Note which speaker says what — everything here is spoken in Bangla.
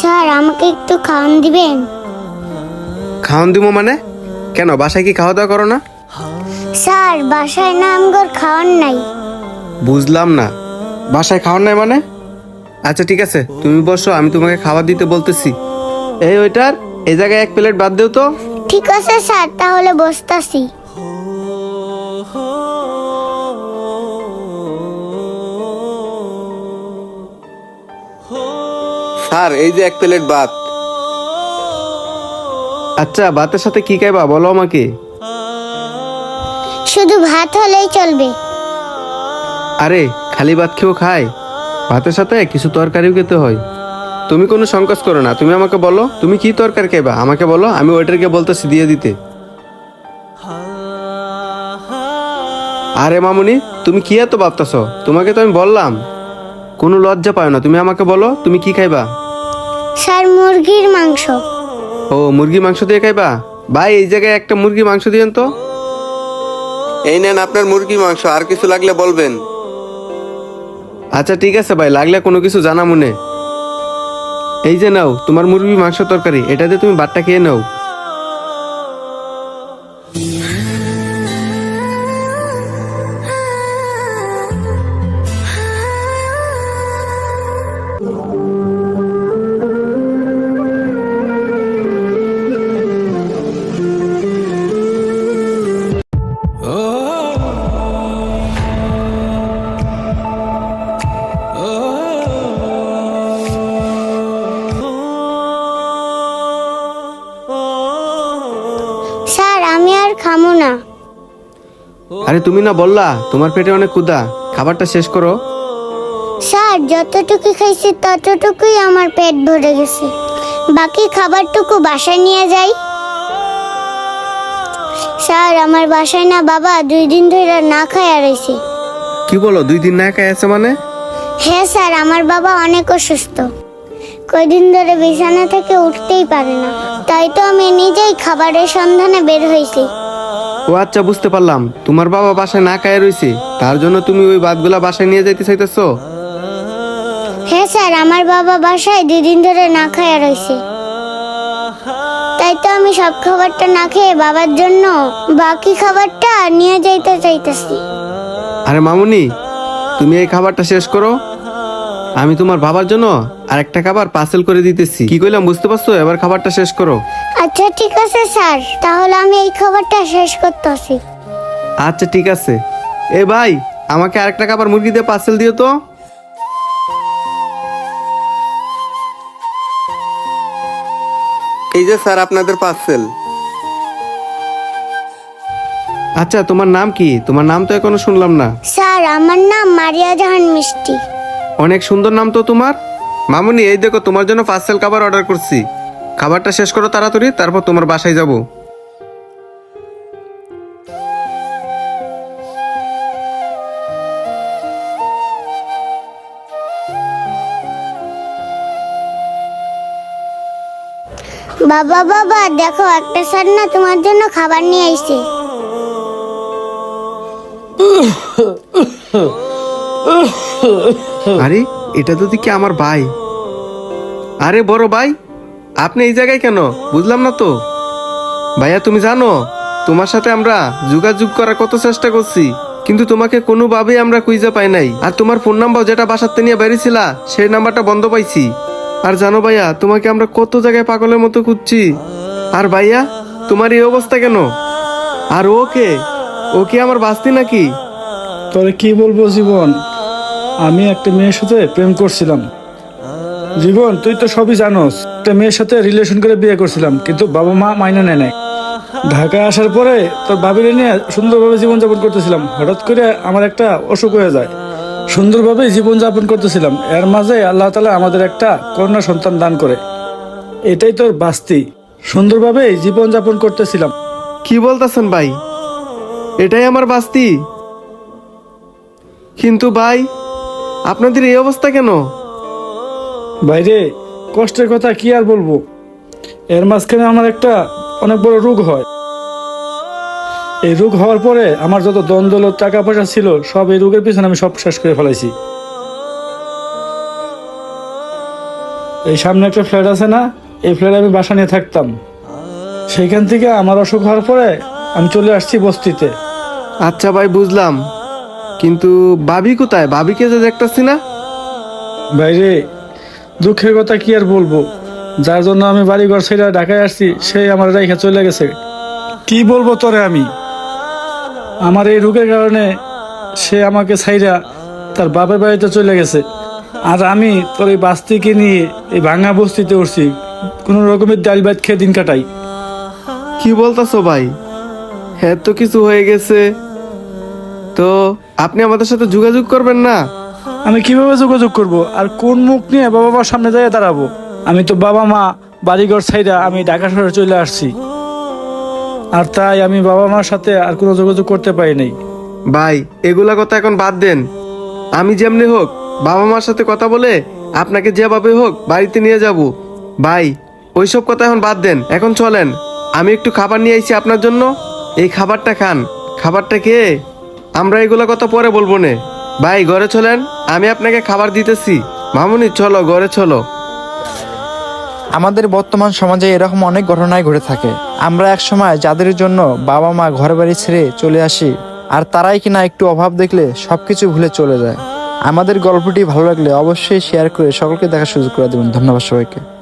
Speaker 1: স্যার আমাকে একটু খাওয়ান দিবেন?
Speaker 2: খাওয়ান দিব মানে? কেন বাসায় কি খাওয়া দাওয়া করো না?
Speaker 1: স্যার বাসায় না আমগর খাওয়ান নাই।
Speaker 2: বুঝলাম না। বাসায় খাওয়ান নাই মানে? আচ্ছা ঠিক আছে তুমি বসো আমি তোমাকে খাবার দিতে বলতেছি। এই ওইটার এই জায়গায় এক প্লেট বাদ দিও তো।
Speaker 1: ঠিক আছে স্যার তাহলে বসতাছি।
Speaker 2: স্যার এই যে এক প্লেট ভাত। আচ্ছা ভাতের সাথে কি খাইবা? বলো আমাকে।
Speaker 1: শুধু ভাত হলেই চলবে।
Speaker 2: আরে খালি ভাত খেয়েও খায়। ভাতের সাথে কিছু তরকারিও খেতে হয়। তুমি কোনো সংকোচ করো না। তুমি আমাকে বলো তুমি কি তরকারি খাইবা? আমাকে বলো আমি ওয়েটারকে বলতেছি দিয়ে দিতে। আরে মামুনি তুমি কি এত ভাবতেছ? তোমাকে তো আমি বললাম। কোনো লজ্জা পাও না। তুমি আমাকে বলো তুমি কি খাইবা?
Speaker 1: স্যার মুরগির মাংস।
Speaker 2: ও মুরগি মাংস দিয়ে খাইবা? ভাই এই জায়গায় একটা মুরগি মাংস দিয়েন তো। এই নেন আপনার মুরগি মাংস আর কিছু লাগলে বলবেন। আচ্ছা ঠিক আছে ভাই লাগলে কোনো কিছু জানা মনে। এই যে নাও তোমার মুরগি মাংস তরকারি এটা দিয়ে তুমি বাটটা খেয়ে নাও।
Speaker 1: খামো না।
Speaker 2: আরে তুমি না বললা তোমার পেটে অনেক ক্ষুধা। খাবারটা শেষ করো।
Speaker 1: স্যার যতটুকু খাইছি ততটুকুই আমার পেট ভরে গেছে। বাকি খাবারটুকু বাসায় নিয়ে যাই। স্যার আমার বাসায় না বাবা দুই দিন ধরে না খায় রয়েছে
Speaker 2: কি বলো দুই দিন না খাই আছে মানে?
Speaker 1: হ্যাঁ স্যার আমার বাবা অনেক অসুস্থ। কয়দিন ধরে বিছানা থেকে উঠতেই পারে না। তাই তো আমি নিজেই খাবারের সন্ধানে বের হয়েছি।
Speaker 2: ও আচ্ছা বুঝতে পারলাম। তোমার বাবা বাসায় না খায় রয়েছে তার জন্য তুমি ওই ভাতগুলা বাসায় নিয়ে যাইতে চাইতেছো?
Speaker 1: হ্যাঁ স্যার আমার বাবা বাসায় দুই দিন ধরে না খায়া রয়েছে তাই তো আমি সব খাবারটা না খেয়ে বাবার জন্য বাকি খাবারটা নিয়ে যাইতে চাইতেছি।
Speaker 2: আরে মামুনি তুমি এই খাবারটা শেষ করো। আমি তোমার বাবার জন্য আরেকটা খাবার পার্সেল করে দিতেছি। কি কইলাম বুঝতে পারছ? এবার খাবারটা শেষ করো।
Speaker 1: আচ্ছা ঠিক আছে স্যার। তাহলে আমি এই খাবারটা শেষ করতেছি।
Speaker 2: আচ্ছা ঠিক আছে। এ ভাই আমাকে আরেকটা খাবার মুরগি দিয়ে পার্সেল দিও তো। এই যে স্যার আপনাদের পার্সেল আচ্ছা তোমার নাম কি? তোমার নাম তো এখনও শুনলাম না।
Speaker 1: স্যার আমার নাম মারিয়া জাহান মিষ্টি।
Speaker 2: অনেক সুন্দর নাম তো তোমার। মামুনি এই দেখো তোমার জন্য পার্সেল খাবার অর্ডার করছি। খাবারটা শেষ করো তাড়াতাড়ি তারপর তোমার বাসায় যাব।
Speaker 1: বাবা বাবা দেখো একটা স্যার না তোমার জন্য খাবার নিয়ে আইছে।
Speaker 2: আরে, এটা তো দেখি আমার ভাই। আরে, বড় ভাই, আপনি এই জায়গায় কেন? বুঝলাম না তো। ভাইয়া, তুমি জানো, তোমার সাথে আমরা যোগাযোগ করার কত চেষ্টা করছি, কিন্তু তোমাকে কোনোভাবেই আমরা খুঁজে পাই নাই। আর তোমার ফোন নাম্বার যেটা বাসাতে নিয়ে বেরিয়েছিলা, সেই নাম্বারটা বন্ধ পাইছি। আর জানো ভাইয়া, তোমাকে আমরা কত জায়গায় পাগলের মতো খুঁজছি। আর ভাইয়া, তোমার এই অবস্থা কেন? আর ওকে ও কি আমার বাস্তি নাকি?
Speaker 3: তোরে কি বলব জীবন? আমি একটা মেয়ের সাথে প্রেম করছিলাম। জীবন, তুই তো সবই জানোস। একটা মেয়ের সাথে রিলেশন করে বিয়ে করছিলাম, কিন্তু বাবা মা মাইনে নেয় নাই। ঢাকায় আসার পরে তোর বাবিরে নিয়ে সুন্দরভাবে জীবনযাপন করতেছিলাম। হঠাৎ করে আমার একটা অসুখ হয়ে যায়। সুন্দরভাবে জীবনযাপন করতেছিলাম। এর মাঝে আল্লাহ তালা আমাদের একটা কন্যা সন্তান দান করে। এটাই তোর বাস্তি। সুন্দরভাবে জীবনযাপন করতেছিলাম।
Speaker 2: কি বলতেছেন ভাই? এটাই আমার বাস্তি। কিন্তু ভাই আপনাদের এই অবস্থা কেন?
Speaker 3: বাইরে কষ্টের কথা কি আর বলব? এর মাঝখানে আমার একটা অনেক বড় রোগ হয়। এই রোগ হওয়ার পরে আমার যত দ্বন্দ্ব টাকা পয়সা ছিল সব এই রোগের পিছনে আমি সব শেষ করে ফেলাইছি। এই সামনে একটা ফ্ল্যাট আছে না এই ফ্ল্যাটে আমি বাসা নিয়ে থাকতাম। সেইখান থেকে আমার অসুখ হওয়ার পরে আমি চলে আসছি বস্তিতে।
Speaker 2: আচ্ছা ভাই বুঝলাম। কিন্তু ভাবি কোথায়? ভাবিকে যে দেখতেছি না।
Speaker 3: বাইরে দুঃখের কথা কি আর বলব? যার জন্য আমি বাড়িঘর ছেড়ে ঢাকায় আসছি সেই আমার রেখে চলে গেছে। কি বলব তোরে আমি? আমার এই রোগের কারণে সে আমাকে ছাইরা তার বাপের বাড়িতে চলে গেছে। আর আমি তোর এই বাস্তিকে নিয়ে এই ভাঙা বস্তিতে উঠছি। কোনো রকমের ডাল ভাত খেয়ে দিন কাটাই।
Speaker 2: কি বলতেছো ভাই? হ্যাঁ তো কিছু হয়ে গেছে। তো আপনি আমাদের সাথে যোগাযোগ করবেন না।
Speaker 3: আমি কীভাবে যোগাযোগ করব? আর কোন মুখ নিয়ে বাবা মার সামনে যাইয়ে দাঁড়াবো? আমি তো বাবা মা বাড়িঘর ছাইরা আমি ঢাকা শহরে চলে আসছি। আর তাই আমি বাবা মার সাথে আর কোনো যোগাযোগ করতে পারি নাই।
Speaker 2: ভাই এগুলা কথা এখন বাদ দেন। আমি যেমনি হোক বাবা মার সাথে কথা বলে আপনাকে যেভাবে হোক বাড়িতে নিয়ে যাব। ভাই ওইসব কথা এখন বাদ দেন। এখন চলেন আমি একটু খাবার নিয়ে আইছি আপনার জন্য। এই খাবারটা খান। খাবারটা খেয়ে আমরা এগুলো কথা পরে বলব নে। ভাই, ঘরে চলেন, আমি আপনাকে খাবার দিতেছি। মামুনি, চলো, ঘরে চলো।
Speaker 4: আমাদের বর্তমান সমাজে এরকম অনেক ঘটনাই ঘটে থাকে। আমরা এক সময় যাদের জন্য বাবা মা ঘর বাড়ি ছেড়ে চলে আসি, আর তারাই কিনা একটু অভাব দেখলে সবকিছু ভুলে চলে যায়। আমাদের গল্পটি ভালো লাগলে অবশ্যই শেয়ার করে সকলকে দেখার সুযোগ করে দেবেন। ধন্যবাদ সবাইকে।